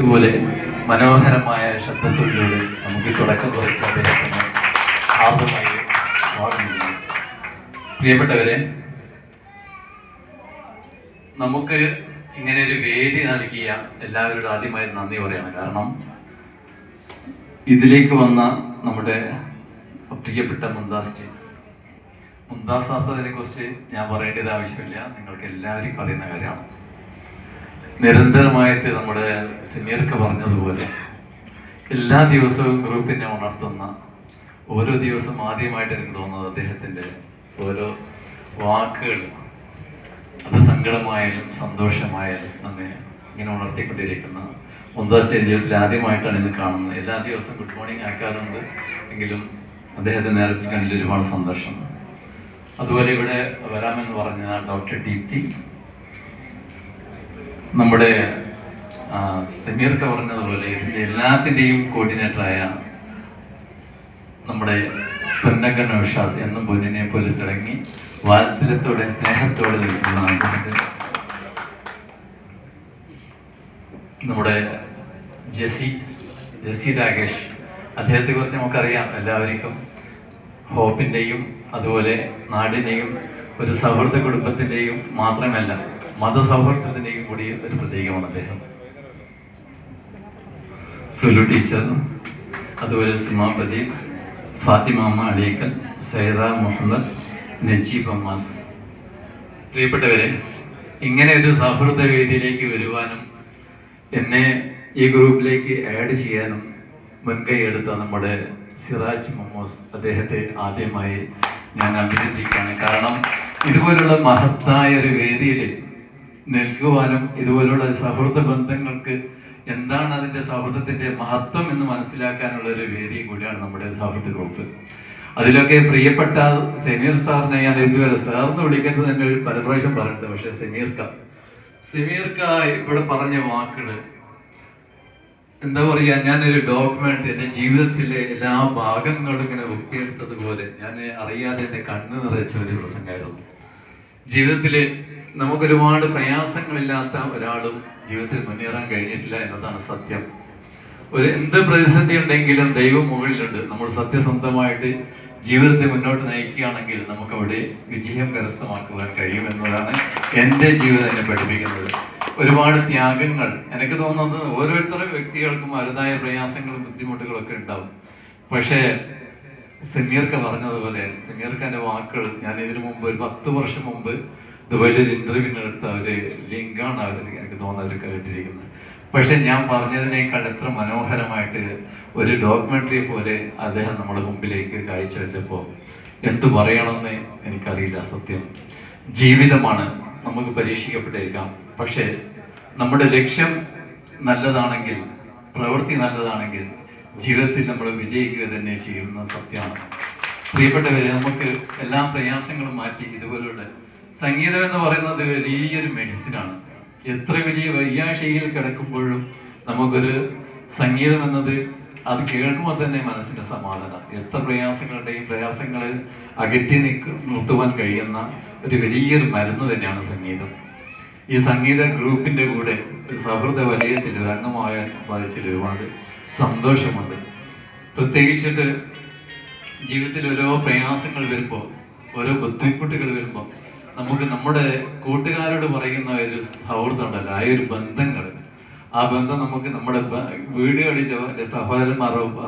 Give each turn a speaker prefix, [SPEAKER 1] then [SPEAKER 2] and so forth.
[SPEAKER 1] ഇതുപോലെ മനോഹരമായ ശബ്ദത്തിലൂടെ നമുക്ക് തുടക്കം കുറച്ച് പ്രിയപ്പെട്ടവരെ നമുക്ക് ഇങ്ങനെ ഒരു വേദി നൽകിയ എല്ലാവരോടും ആദ്യമായി നന്ദി പറയണം കാരണം ഇതിലേക്ക് വന്ന നമ്മുടെ പ്രിയപ്പെട്ട മുന്താസ് മുന്താസ് ആസാദിനെ കുറിച്ച് ഞാൻ പറയേണ്ടത് ആവശ്യമില്ല നിങ്ങൾക്ക് എല്ലാവർക്കും അറിയുന്ന കാര്യമാണ്. നിരന്തരമായിട്ട് നമ്മുടെ സിനിയർക്ക് പറഞ്ഞതുപോലെ എല്ലാ ദിവസവും ഗ്രൂപ്പിനെ ഉണർത്തുന്ന ഓരോ ദിവസം ആദ്യമായിട്ട് എനിക്ക് തോന്നുന്നത് അദ്ദേഹത്തിന്റെ ഓരോ വാക്കുകൾ അത് സങ്കടമായാലും സന്തോഷമായാലും നമ്മെ ഇങ്ങനെ ഉണർത്തിക്കൊണ്ടിരിക്കുന്ന മുന്താസ് ജീവിതത്തിൽ ആദ്യമായിട്ടാണ് ഇന്ന് കാണുന്നത്. എല്ലാ ദിവസവും ഗുഡ് മോർണിംഗ് ആക്കാറുണ്ട്. എങ്കിലും അദ്ദേഹത്തെ നേരത്തെ കണ്ടിൽ ഒരുപാട് സന്തോഷം. അതുപോലെ ഇവിടെ വരാമെന്ന് പറഞ്ഞ ഡോക്ടർ ദീപ്തി നമ്മുടെ സമീർക്ക് പറഞ്ഞതുപോലെ ഇതിന്റെ എല്ലാത്തിന്റെയും കോർഡിനേറ്ററായ നമ്മുടെ പൊന്നക്ക നൌഷാദ് എന്ന പൊന്നിനെ പോലെ തുടങ്ങി വാത്സല്യത്തോടെ സ്നേഹത്തോടെ നിൽക്കുന്ന നമ്മുടെ ജെസി ജെസി രാകേഷ്. അദ്ദേഹത്തെ കുറിച്ച് നമുക്കറിയാം എല്ലാവർക്കും. ഹോപ്പിന്റെയും അതുപോലെ നാടിന്റെയും ഒരു സൗഹൃദ കുടുംബത്തിന്റെയും മാത്രമല്ല. മതസൗഹൃദത്തിന്റെയും കൂടി ഒരു പ്രതീകമാണ് അദ്ദേഹം. സുലു ടീച്ചർ അതുപോലെ സിമ ഫാത്തിമ അമ്മ അടീക്കൽ സൈറ മുഹമ്മദ് നജീബ് അമ്മാസ്. പ്രിയപ്പെട്ടവരെ ഇങ്ങനെ ഒരു സൗഹൃദ വേദിയിലേക്ക് വരുവാനും എന്നെ ഈ ഗ്രൂപ്പിലേക്ക് ആഡ് ചെയ്യാനും മുൻകൈ എടുത്ത നമ്മുടെ സിറാജ് മൊമോസ് അദ്ദേഹത്തെ ആദ്യമായി ഞാൻ അഭിനന്ദിക്കുകയാണ്. കാരണം ഇതുപോലുള്ള മഹത്തായ ഒരു വേദിയിൽ നിൽക്കുവാനും ഇതുപോലുള്ള സൗഹൃദ ബന്ധങ്ങൾക്ക് എന്താണ് അതിന്റെ സൗഹൃദത്തിന്റെ മഹത്വം എന്ന് മനസ്സിലാക്കാനുള്ള ഒരു വേദി കൂടിയാണ് നമ്മുടെ സൗഹൃദ ഗ്രൂപ്പ്. അതിലൊക്കെ പ്രിയപ്പെട്ട സെമീർ സാറിനെ ഞാൻ ഇതുവരെ സാറിന് വിളിക്കുന്നത് തന്നെ ഒരു പല പ്രാവശ്യം പറഞ്ഞിട്ടുണ്ട്. പക്ഷെ സെമീർക്ക സെമീർക്ക ഇവിടെ പറഞ്ഞ വാക്കുകൾ എന്താ പറയാ ഞാനൊരു ഡോക്യുമെന്റ് എന്റെ ജീവിതത്തിലെ എല്ലാ ഭാഗങ്ങളും ഇങ്ങനെ ഒപ്പിയെടുത്തതുപോലെ ഞാൻ അറിയാതെ എന്റെ കണ്ണ് നിറച്ച ഒരു പ്രസംഗമായിരുന്നു. ജീവിതത്തിൽ നമുക്കൊരുപാട് പ്രയാസങ്ങളില്ലാത്ത ഒരാളും ജീവിതത്തിൽ മുന്നേറാൻ കഴിഞ്ഞിട്ടില്ല എന്നതാണ് സത്യം. ഒരു എന്ത് പ്രതിസന്ധി ഉണ്ടെങ്കിലും ദൈവം മുകളിലുണ്ട്. നമ്മൾ സത്യസന്ധമായിട്ട് ജീവിതത്തെ മുന്നോട്ട് നയിക്കുകയാണെങ്കിൽ നമുക്ക് അവിടെ വിജയം കരസ്ഥമാക്കുവാൻ കഴിയും എന്നതാണ് എന്റെ ജീവിതം എന്നെ പഠിപ്പിക്കുന്നത്. ഒരുപാട് ത്യാഗങ്ങൾ. എനിക്ക് തോന്നുന്നത് ഓരോരുത്തരും വ്യക്തികൾക്കും അരുതായ പ്രയാസങ്ങളും ബുദ്ധിമുട്ടുകളൊക്കെ ഉണ്ടാവും. പക്ഷേ സെമീർക്ക പറഞ്ഞതുപോലെ സെമീർക്കന്റെ വാക്കുകൾ ഞാൻ ഇതിനു മുമ്പ് ഒരു പത്ത് വർഷം മുമ്പ് ദുബായിൽ ഒരു ഇന്റർവ്യൂവിന് എടുത്ത ഒരു ലിങ്കാണ് അവർ എനിക്ക് തോന്നുന്നത് കേട്ടിരിക്കുന്നത്. പക്ഷെ ഞാൻ പറഞ്ഞതിനേക്കാൾ എത്ര മനോഹരമായിട്ട് ഒരു ഡോക്യുമെന്ററി പോലെ അദ്ദേഹം നമ്മുടെ മുമ്പിലേക്ക് കാഴ്ചവെച്ചപ്പോൾ എന്തു പറയണമെന്ന് എനിക്കറിയില്ല സത്യം. ജീവിതമാണ് നമുക്ക് പരീക്ഷിക്കപ്പെട്ടേക്കാം പക്ഷേ നമ്മുടെ ലക്ഷ്യം നല്ലതാണെങ്കിൽ പ്രവൃത്തി നല്ലതാണെങ്കിൽ ജീവിതത്തിൽ നമ്മൾ വിജയിക്കുക തന്നെ ചെയ്യുന്ന സത്യമാണ്. പ്രിയപ്പെട്ടവരെ നമുക്ക് എല്ലാ പ്രയാസങ്ങളും മാറ്റി ഇതുപോലുള്ള സംഗീതം എന്ന് പറയുന്നത് വലിയൊരു മെഡിസിനാണ് എത്ര വലിയ വയ്യാഴ്ചയിൽ കിടക്കുമ്പോഴും നമുക്കൊരു സംഗീതം എന്നത് അത് കേൾക്കുമ്പോൾ തന്നെ മനസ്സിന്റെ സമാധാനം. എത്ര പ്രയാസങ്ങളുടെയും പ്രയാസങ്ങളെ അകറ്റി നിൽക്ക് നിർത്തുവാൻ കഴിയുന്ന ഒരു വലിയൊരു മരുന്ന് തന്നെയാണ് സംഗീതം. ഈ സംഗീത ഗ്രൂപ്പിന്റെ കൂടെ സൗഹൃദ വലയത്തിൽ അംഗമാകാൻ സാധിച്ചതിൽ ഒരുപാട് സന്തോഷമുണ്ട്. പ്രത്യേകിച്ചിട്ട് ജീവിതത്തിൽ ഓരോ പ്രയാസങ്ങൾ വരുമ്പോൾ ഓരോ ബുദ്ധിമുട്ടുകൾ വരുമ്പോൾ നമുക്ക് നമ്മുടെ കൂട്ടുകാരോട് പറയുന്ന ഒരു സൗഹൃദം ഉണ്ടല്ലോ ആ ഒരു ബന്ധങ്ങൾ. ആ ബന്ധം നമുക്ക് നമ്മുടെ വീടുകളിലോ അല്ലെ സഹോദരന്മാരോ